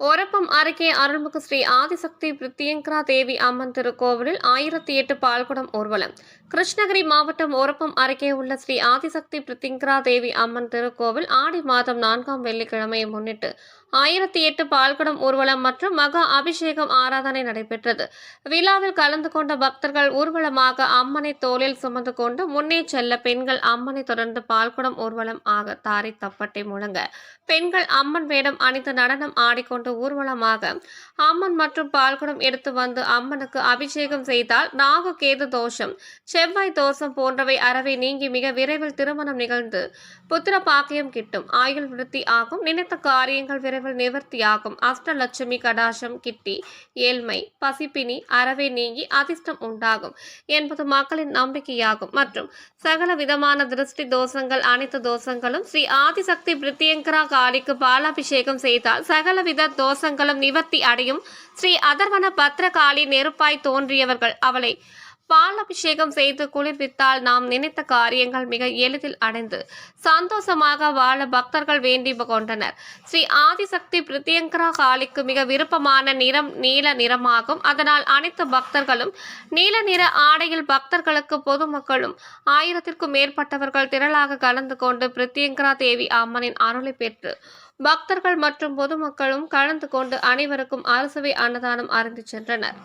ஒரப்பம் அருகே அருள்மிகு ஸ்ரீ ஆதிசக்தி பிரித்தியங்கரா தேவி அம்மன் திருக்கோவிலில் ஆயிரத்தி எட்டு பால்குடம் ஊர்வலம். கிருஷ்ணகிரி மாவட்டம் ஒரப்பம் அருகே உள்ள ஸ்ரீ ஆதிசக்தி பிரித்திங்கரா தேவி அம்மன் திருக்கோவில் ஆடி மாதம் நான்காம் வெள்ளிக்கிழமையை முன்னிட்டு ஆயிரத்தி எட்டு பால்குடம் ஊர்வலம் மற்றும் மகா அபிஷேகம் ஆராதனை நடைபெற்றது. விழாவில் கலந்து கொண்ட பக்தர்கள் ஊர்வலமாக அம்மனை தோளில் சுமந்து கொண்டு முன்னே செல்ல பெண்கள் அம்மனை தொடர்ந்து பால்குடம் ஊர்வலம் ஆக தாரை தப்பட்டை முழங்க. பெண்கள் அம்மன் வேடம் அணிந்து நடனம் ஆடிக்கொண்டு ஊர்வலமாக அம்மன் மற்றும் பால்குடம் எடுத்து வந்து அம்மனுக்கு அபிஷேகம் செய்தால் நாகு கேது தோஷம் செவ்வாய் தோஷம் போன்றவை அறவை நீங்கி மிக விரைவில் திருமணம் நிகழ்ந்து புத்திர பாக்கியம் கிட்டும். ஆயுள் விருத்தி ஆகும். நினைத்த காரியங்கள் விரைவில் நிவர்த்தியாகும் அஷ்டலட்சுமி கடாசம் கிட்டி ஏழ்மை பசிப்பினி அறவை நீங்கி அதிர்ஷ்டம் உண்டாகும் என்பது மக்களின் நம்பிக்கையாகும். மற்றும் சகல விதமான திருஷ்டி தோஷங்கள் அனைத்து தோஷங்களும் ஸ்ரீ ஆதிசக்தி பிரித்தியங்கரா காளிக்கு பாலாபிஷேகம் செய்தால் சகலவித தோஷங்களும் நிவர்த்தி அடையும். ஸ்ரீ அதர்வன பத்ரகாளி நெருப்பாய் தோன்றியவர்கள். அவளை பாலாபிஷேகம் செய்து குளிர்வித்தால் நாம் நினைத்த காரியங்கள் மிக எளிதில் அடைந்து சந்தோஷமாக வாழ பக்தர்கள் வேண்டி கொண்டனர் ஸ்ரீ ஆதிசக்தி பிரித்தியங்கரா காளிக்கு மிக விருப்பமான நிறம் நீல நிறமாகும். அதனால் அனைத்து பக்தர்களும் நீல நிற ஆடையில் பக்தர்களுக்கு பொதுமக்களும் ஆயிரத்திற்கும் மேற்பட்டவர்கள் திரளாக கலந்து கொண்டு பிரித்தியங்கரா தேவி அம்மனின் அருளை பெற்று பக்தர்கள் மற்றும் பொதுமக்களும் கலந்து கொண்டு அனைவருக்கும் அரசுவை அன்னதானம் அறிந்து சென்றனர்.